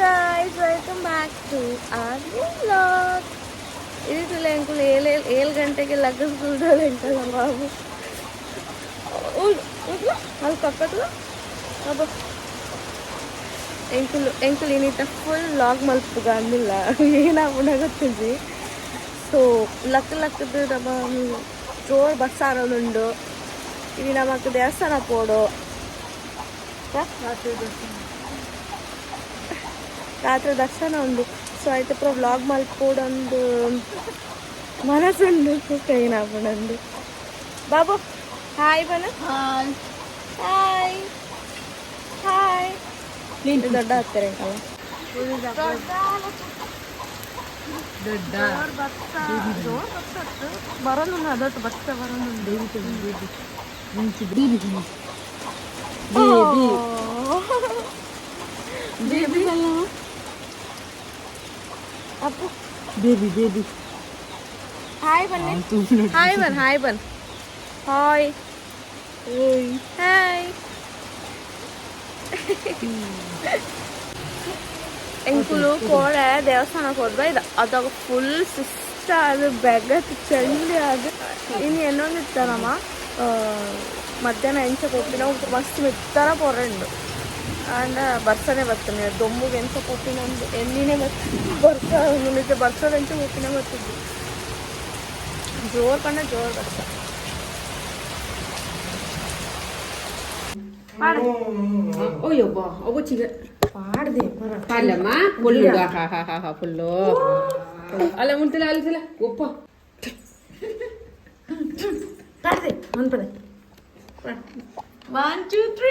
Guys welcome back to our blog ఇది లేంకులు ఏలే ఏళ్ళు గంటకి లగ్గం చూడాలంటారా బాబు వాళ్ళు పక్కట్లో బాబు ఎంకులు ఎంకులు ఈయనత ఫుల్ లాగ్ మలుపుగా అందులా ఏనా ఉండగొచ్చింది సో లక్ లక్కదు ನಮ್ಮ ಜೋರು ಬಸ್ಸಾರೋದುಂಡು ಇಲ್ಲಿ ನಮಗೆ ದೇವಸ್ಥಾನ ಪೋಡು ರಾತ್ರಿ ದರ್ಶನ ಒಂದು ಸೊ ಐತೆ ಪೂರ ವ್ಲಾಗ್ ಮಲ್ಕೋಡೊಂದು ಮನಸ್ಸೊಂದು ಕೈನ ಹಾಕೊಂಡೊಂದು ಬಾಬು ಹಾಯ್ ಬನ ಹಾಯ್ ಹಾಯ್ ಹಾಯ್ ನೀನು ದೊಡ್ಡ ಹತ್ತಿರ ಉಂಟಲ್ಲ ದೊಡ್ಡ ಬರೋನು ಅದೊಟ್ಟು ಬತ್ತ ಬರೋನು ಬೇಬಿ ಬೇಬಿ ಮುಂಚೆ ಬೇಬಿ ಬೇಬಿ ಬೇಬಿ ಅಲ್ಲ అప్పు బేబీ బేబీ హాయ్ బన్ హాయ్ బన్ హాయ్ బన్ హాయ్ ఓయ్ హాయ్ ಎಂಕುಲು ಕೋಡೆ ದೇವಸ್ಥಾನಕ್ಕೆ ಹೋದ್ವಾ ಇದು ಅದಾಗ ಫುಲ್ ಸಿಸ್ಟ ಅದು ಬೆಗತ್ತು ಚಂಡಿ ಅದು ಇನ್ನು ಇನ್ನೊಂದು ಇತ್ತನಮ್ಮ ಮಧ್ಯಾಹ್ನ ಹೆಂಚಕ್ಕೆ ಹೋಗ್ತೀನಿ ಮಸ್ತ್ ಮಿತ್ತರ ಪೊರೆಂಡು అండ్ బర్సనే బతున్నాయి దొమ్ము ఎంత కొట్టినా ఎన్నినే బతుంది బర్స నుండి బర్స ఎంత కొట్టినా బతుంది జోర్ కన్నా జోర్ బర్స వన్ టూ త్రీ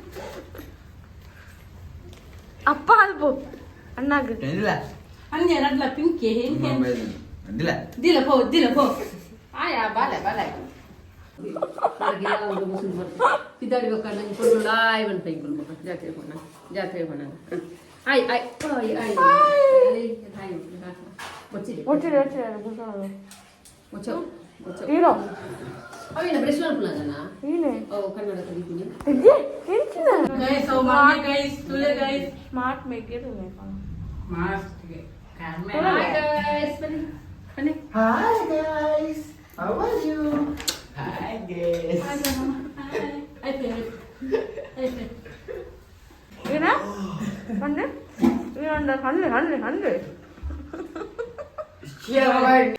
ಅಪ್ಪ ಅಲ್ಬು ಅಣ್ಣಾಗ ಇಲ್ಲ ಅಣ್ಣೆ ನಡ್ಲ ಪಿಂಕಿ ಹಿಂಗೆ ಇಲ್ಲ ದಿಲ ಪೋ ದಿಲ ಪೋ ಆಯಾ ಬಾಲೆ ಬಾಲೆ ಬಿದ್ದಾಡ್ಬೇಕಂದಂಗೆ ಕೊಡ್ಬಿಡ ಆಯ್ ಬಂತ ಹಿಂಗೆ ಬಿಡ್ಬೇಕು ಜಾತ್ರೆ ಹೋಗೋಣ ಜಾತ್ರೆ ಹೋಗೋಣ ಆಯ್ ಆಯ್ ಆಯ್ ಆಯ್ ಆಯ್ ಆಯ್ ಒಚ್ಚಿರಿ ಒಚ್ಚಿರಿ ಒಚ್ಚಿರಿ ಒಚ್ಚೋ ಹೇಳೋ ಅವೇನ ಬ್ರಷ್ ಮಾಡ್ಕೊಳ್ಳೋಣ ಏನೇ ಓ ಕನ್ನಡ ಕಲಿತೀನಿ ತೆಗೆ ಟೆನ್ಷನ್ ಗೈಸ್ ಓ ಮಾರ್ಕ್ ಗೈಸ್ ತುಲೆ ಗೈಸ್ ಮಾರ್ಕ್ ಮೇಕೆ ತುಲೆ ಮಾರ್ಕ್ ಗೆ ಕಾರ್ಮೆ ಹಾಯ್ ಗೈಸ್ ಬನ್ನಿ ಬನ್ನಿ hi guys how are you hi guys hi hi hi ಏನ ಬಂದೆ ಇವಂದ ಹಲ್ಲೆ ಹಲ್ಲೆ ಹಲ್ಲೆ Yeah, right.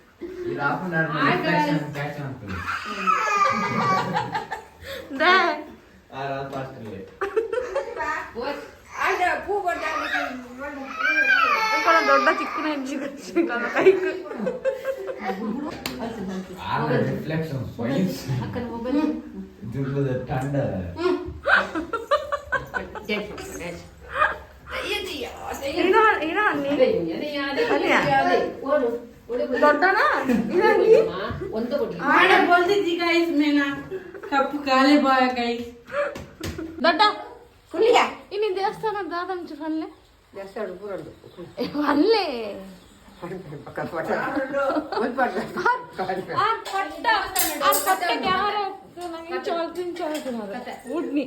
ದೊಡ್ಡ ಚಿಕ್ಕನ ಹೆಂಚಿಗೆ ಕೈಕ್ ರಿಫ್ಲೆಕ್ಷನ್ ಹೊಡ್ತಾನ ಆಡ ಬೋಲ್ತಿದ್ದಿ ಗೈಸ್ ಮೇನಾ ಕಪ್ಪು ಕಾಲೇ ಬಾ ಗೈಸ್ ದೊಡ್ಡ ಕುಲಿಯ ಇನ್ನು ದೇವಸ್ಥಾನ ದಾದ ಮುಂಚೆ ಫಲ್ಲೆ ದೇವಸ್ಥಾನ ಪೂರಲ್ಲು ಫಲ್ಲೆ ಚೋಲ್ತೀನಿ ಚೋಲ್ತೀನಿ ಉಡ್ನಿ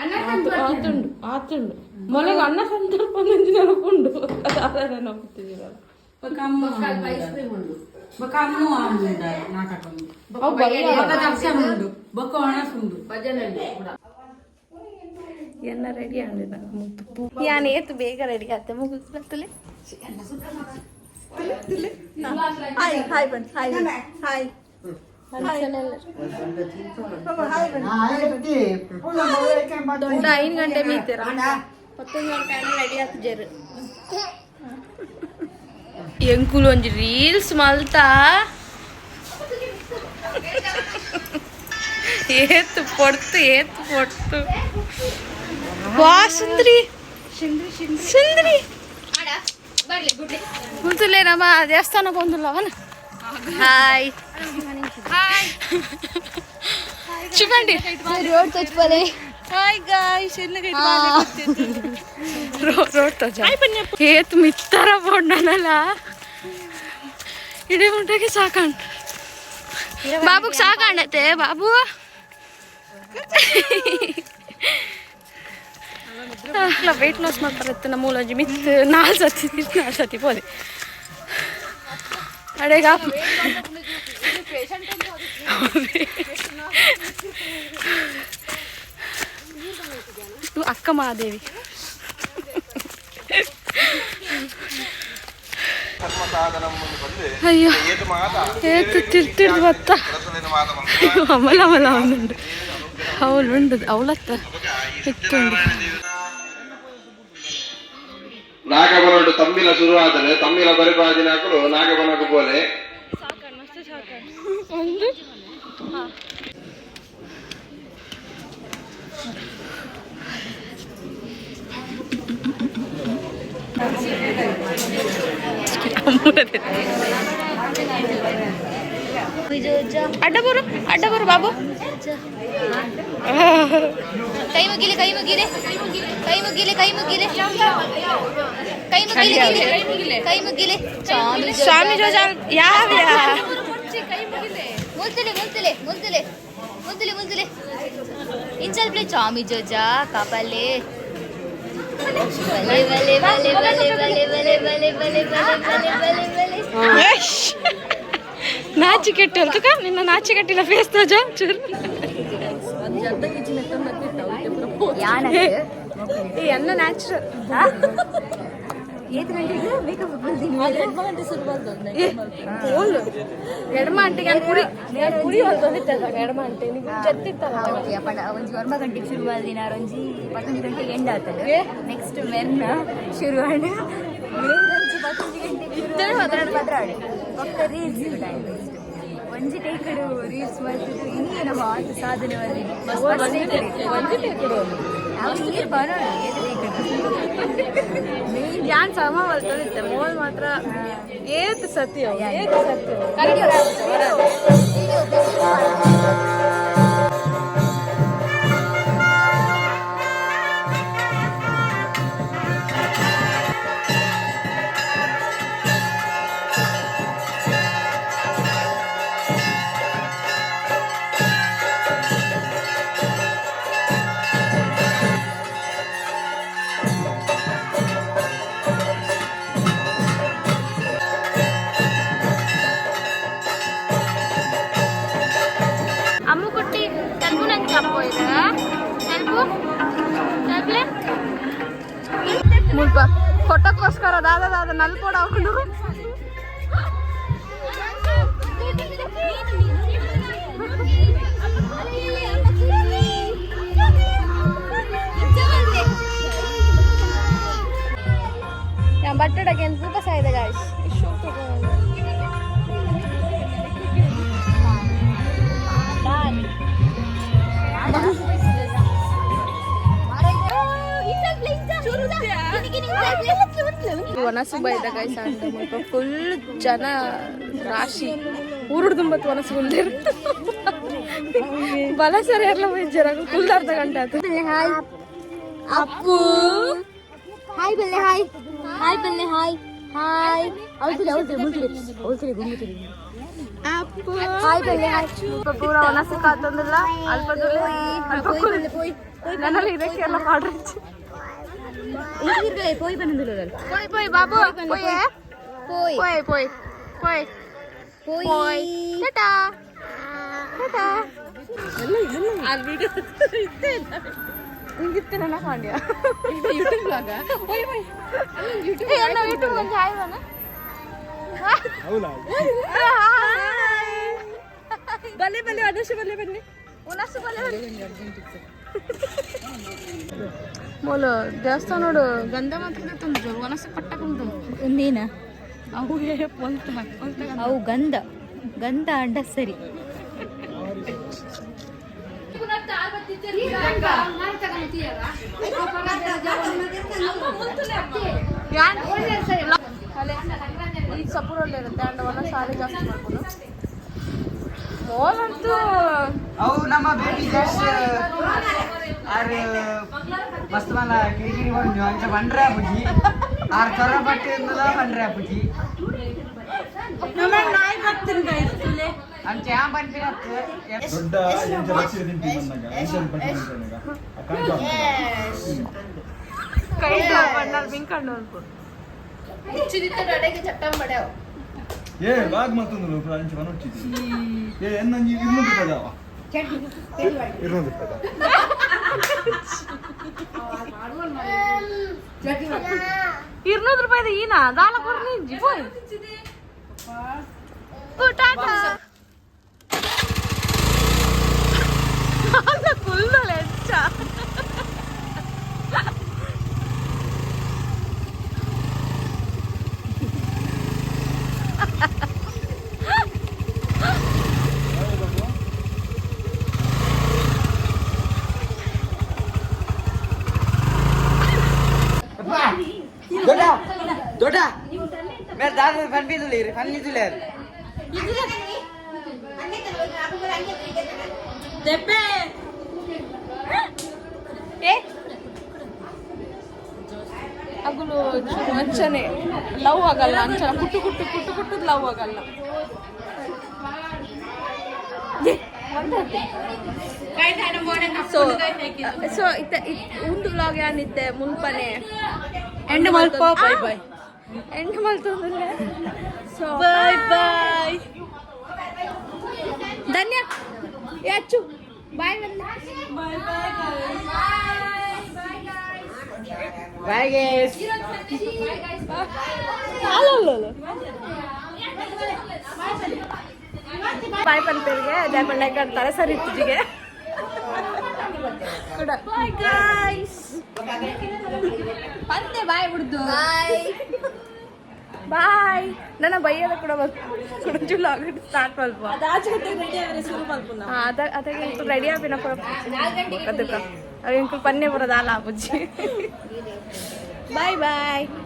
ఆతుండు ఆతుండు మొలగ అన్న సందర్భం నుంచి నవ్వుకుండు అదే నవ్వుతుంది ಎನ್ನ ರೆಡಿ ಆಗಿದೆ ಮುತ್ತು ಯಾನ್ ಏತು ಬೇಗ ರೆಡಿ ಆಗ್ತದೆ ಮುಗಿಸ್ಲತ್ತಲೆ ಹಾಯ್ ಹಾಯ್ ಬನ್ನಿ ಹಾಯ್ ಹಾಯ್ ದೊಡ್ಡ ಐದು ಗಂಟೆ ಮೀತೀರ ಹತ್ತೊಂದು ಗಂಟೆ ರೆಡಿ ಆಗ್ತಿದ್ದಾರೆ ಎಂಕುಲು ಒಂಜಿ ರೀಲ್ಸ್ ಮಲ್ತಾ ಏತು ಪೊಡ್ತು ಏತು ಪೊಡ್ತು ವಾ ಸುಂದ್ರಿ ಸುಂದ್ರಿ ಮುಂತಲೇನಮ್ಮ ದೇವಸ್ಥಾನಕ್ಕೆ ಬಂದಿಲ್ಲ ಅವನ ಹಾಯ್ చూడండి రోడ్ చచ్చిపోలే హాయ్ గాయ్స్ ఎందుకంటే రోడ్ తోచ ಏತ್ ಮಿತ್ತರ ಬೋಡ್ನಲ್ಲ ಇಡೀ ಮುಂಟಾಗೆ ಸಾಕಂಡ್ ಬಾಬುಗೆ ಬಾಬು ವೆಯ್ಟ್ ಲಾಸ್ ಮಾಡ್ತಾರತ್ತೆ ನಮ್ಮ ಮೂಲಜಿ ಮಿತ್ ನಾಲ್ಕು ಸತಿ ನಾಲ್ಕು ಸತಿ ಬೋದೆ నువ్వు అక్క మహాదేవి అయ్యో ఏదో తిరుతిడు బತ್ತ అయ్యో అమల అమల అవునుండు అవులుండు అవులత్త ఎత్తుండు ನಾಗಬನೊಡು ತಮ್ಮಿಲ ಶುರುವಾದರೆ ತಮ್ಮಿಲ ಪರಿಪಾದಿನಾಕಲು ನಾಗಬನಕ್ಕೆ ಅಡ್ಡ ಬರು ಅಡ್ಡ ಬರು ಬಾಬು ಕೈ ಮುಗಿಲಿ ಕೈ ಮುಗಿಲಿ ಕೈ ಮುಗಿಲಿ ಕೈ ಮುಗಿಲಿ ಕೈ ಮುಗಿಲಿ ಕೈ ಮುಗಿಲಿ ಸ್ವಾಮಿ ಜೋಜಾ ಯಾವ ముల్తులే ముల్తులే ముల్తులే ముల్తులే ముల్తులే ఇంచాల ప్లే చామి జోజా కాపాలే నాచి కట్టి వెళ్తుక నిన్న నాచి కట్టిన ఫేస్ తో జా చూడు ఏ అన్న న్యాచురల్ ಏತ್ ಗಂಟೆಗೆ ಒಂಜಿ ಶುರು ಆದಿನ ಗಂಟೆಗೆ ಎಂಡ್ ಆಗ್ತದೆ ನೆಕ್ಸ್ಟ್ ಮೆನ್ನ ಶುರು ಒಂಜಿ ಟೇಕಡು ರೀಲ್ಸ್ ಮಾಡ್ತಿದ್ದು ಇನ್ನೇನ ಸಾಧನೆ ಮಾಡಿ ಬರೋಣ ಜಾನ್ ಸಮ ಬರ್ತದೆ ಮೋಲ್ ಮಾತ್ರ ಏತ್ ಸತ್ಯ ಏತ್ ಸತ್ಯ ಕೊಟ್ಟಕ್ಕೋಸ್ಕರ ದಾದ ದಾದ ನಲ್ಪೋಡ ಅವನು ಬಟ್ಟಡಗೆ ಪೂಪ ವನಸುಬ ಇದೆ ಗೈಸ ಅಂತ ಫುಲ್ ಜನ ರಾಶಿ ಊರುಡ್ ತುಂಬತ್ತು ಒನಸು ಬಂದಿರ ಬಲ ಸರಿ ಎಲ್ಲ ಜರ ಫುಲ್ ಅರ್ಧ ಗಂಟೆ ಆಯ್ತು ಅಪ್ಪು ಹಾಯ್ ಬಲ್ಲೆ ಹಾಯ್ ಹಾಯ್ ಬಲ್ಲೆ ಹಾಯ್ ಹಾಯ್ ಅವತ್ರಿ ಅವತ್ರಿ ಗುಂಗುತ್ರಿ ಅವತ್ರಿ ಗುಂಗುತ್ರಿ ಅಪ್ಪು ಹಾಯ್ ಬಲ್ಲೆ ಹಾಯ್ ಪೂರ ಒನಸು ಕಾತಂದಿಲ್ಲ ಅಲ್ಪ ದೂರ ನನ್ನಲ್ಲಿ ಇದಕ್ಕೆ ಎಲ್ಲ ಮಾಡ್ರಿ పోయి పోయి పోయి బాబు పోయి పోయి పోయి పోయి పోయి టాటా టాటా ಹಿಂಗಿತ್ತೇನ ಮಾಡ್ಯ ಯೂಟ್ಯೂಬ್ ಬ್ಲಾಗ ಓಯ್ ಓಯ್ ಯೂಟ್ಯೂಬ್ ನಾವು ಯೂಟ್ಯೂಬ್ ಒಂದು ಹಾಯ್ ಬನ ಬಲ್ಲೆ ಬಲ್ಲೆ ಅನುಷ ಬಲ್ಲೆ ಬನ್ನಿ ಉಲಾಸ ಬಲ್ಲೆ ಬನ್ನಿ ಬೋಲ ದೇವಸ್ಥಾನ ನೋಡು ಗಂಧ ಮಾತ್ರ ತಂದು ಒನಸೆ ಪಟ್ಟ ಕುಂದು ಅವು ಪೊಲ್ತ ಪೊಲ್ತ ಅವು ಗಂಧ ಗಂಧ ಅಂಡ ಸರಿ ಈಗ ಸಪೂರ ಇರುತ್ತೆ ಅಂಡ್ ಒಣ ಸಾಲೆ ಜಾಸ್ತಿ ಮಾಡ್ಕೊಂಡು ಮೋದಂತೂ ಅವು ನಮ್ಮ ಬೇಬಿ ಆರ್ ಮಸ್ತ್ ಕಿರಿಕಿರಿ ಬಂದು ಆರ್ ತೊರ ಬಟ್ಟೆ ಇಂದಲ ಬಂಡ್ರೆ ಬುಜಿ ನಮ್ಮ ನಾಯಿ ಯಾ ಕೈ ಅನ್ಕೊಂಡು ಚುದಿತ್ತ ಏ ಬ್ಯಾಗ್ ಮತ್ತೊಂದು ಅಂಚೆ ಮನ ಹೊಚ್ಚಿದ್ದೆ ಏ ಎನ್ನಂಜಿ ಇನ್ನೊಂದು ರೂಪಾಯಿ ಅವ ಇನ್ನೊಂದು ರೂಪಾಯಿ ഇരുന്നൂറ് രൂപ ഈനാ നാളെ പറഞ്ഞു പോയി ടാറ്റാ পিদুলির ಅಂಚನೆ ಲವ್ ಆಗಲ್ಲ ಅಂಚನ ಕುಟ್ಟು ಕುಟ್ಟು ಕುಟ್ಟು ಲವ್ ಆಗಲ್ಲ ಸೊ ಸೊ ಇತ್ತ ಮುನ್ಪನೆ ಎಂಡ್ ಮಲ್ಪ ಬೈ ಬೈ എനിക്ക് മലത്തൊന്നുമില്ല bye bye Dhanya Achu bye bye guys ಬಾಯ್ ಬಂತಿರ್ಗೆ ಜಯಪಣ್ಣ ಕಟ್ತಾರೆ ಸರ್ ಇತ್ತೀಚೆಗೆ ಬಾಯ್ ಗಾಯ್ಸ್ ಅಂತೆ ಬಾಯ್ ಬಿಡ್ದು ಬಾಯ್ ಬಾಯ್ ನನ್ನ ಬೈಯದ ಕೂಡ ಕುಡಂಜುಲ್ ಆಗಿ ಸ್ಟಾರ್ಟ್ ಮಲ್ಪ ಅದ ಅದಕ್ಕೆ ಇಂಕು ರೆಡಿ ಆಪಿನ ಅದಕ್ಕೆ ಅವು ಇಂಕು ಪನ್ನೆ ಬರೋದಲ್ಲ ಬುಜ್ಜಿ ಬಾಯ್ ಬಾಯ್